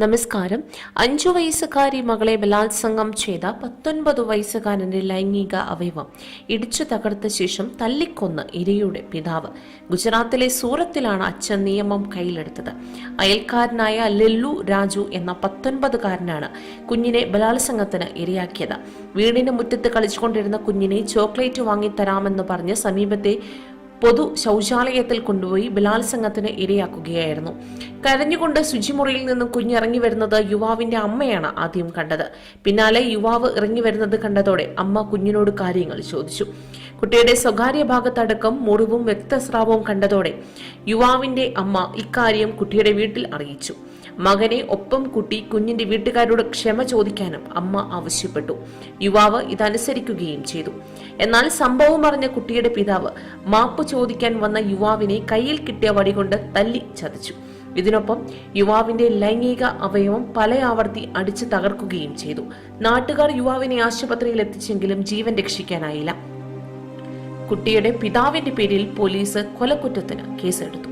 നമസ്കാരം. അഞ്ചു വയസ്സുകാരി മകളെ ബലാത്സംഗം ചെയ്ത പത്തൊൻപത് വയസ്സുകാരന്റെ ലൈംഗിക അവയവം ഇടിച്ചു തകർത്ത ശേഷം തല്ലിക്കൊന്ന് ഇരയുടെ പിതാവ്. ഗുജറാത്തിലെ സൂറത്തിലാണ് അച്ഛൻ നിയമം കയ്യിലെടുത്തത്. അയൽക്കാരനായ ലെല്ലു രാജു എന്ന പത്തൊൻപതുകാരനാണ് കുഞ്ഞിനെ ബലാത്സംഗത്തിന് ഇരയാക്കിയത്. വീടിന് മുറ്റത്ത് കളിച്ചുകൊണ്ടിരുന്ന കുഞ്ഞിനെ ചോക്ലേറ്റ് വാങ്ങിത്തരാമെന്ന് പറഞ്ഞ് സമീപത്തെ പൊതു ശൗചാലയത്തിൽ കൊണ്ടുപോയി ബലാത്സംഗത്തിന് ഇരയാക്കുകയായിരുന്നു. കരഞ്ഞുകൊണ്ട് ശുചിമുറിയിൽ നിന്നും കുഞ്ഞിറങ്ങി വരുന്നത് യുവാവിന്റെ അമ്മയാണ് ആദ്യം കണ്ടത്. പിന്നാലെ യുവാവ് ഇറങ്ങി വരുന്നത് കണ്ടതോടെ അമ്മ കുഞ്ഞിനോട് കാര്യങ്ങൾ ചോദിച്ചു. കുട്ടിയുടെ സ്വകാര്യ ഭാഗത്തടക്കം മുറിവും രക്തസ്രാവവും കണ്ടതോടെ യുവാവിന്റെ അമ്മ ഇക്കാര്യം കുട്ടിയുടെ വീട്ടിൽ അറിയിച്ചു. മകനെ ഒപ്പം കുട്ടി കുഞ്ഞിന്റെ വീട്ടുകാരോട് ക്ഷമ ചോദിക്കാനും അമ്മ ആവശ്യപ്പെട്ടു. യുവാവ് ഇതനുസരിക്കുകയും ചെയ്തു. എന്നാൽ സംഭവം അറിഞ്ഞ കുട്ടിയുടെ പിതാവ് മാപ്പ് ചോദിക്കാൻ വന്ന യുവാവിനെ കയ്യിൽ കിട്ടിയ വടി കൊണ്ട് തല്ലി ചതച്ചു. ഇതിനൊപ്പം യുവാവിന്റെ ലൈംഗിക അവയവം പലയാവർത്തി അടിച്ചു തകർക്കുകയും ചെയ്തു. നാട്ടുകാർ യുവാവിനെ ആശുപത്രിയിൽ എത്തിച്ചെങ്കിലും ജീവൻ രക്ഷിക്കാനായില്ല. കുട്ടിയുടെ പിതാവിന്റെ പേരിൽ പോലീസ് കൊലക്കുറ്റത്തിന് കേസെടുത്തു.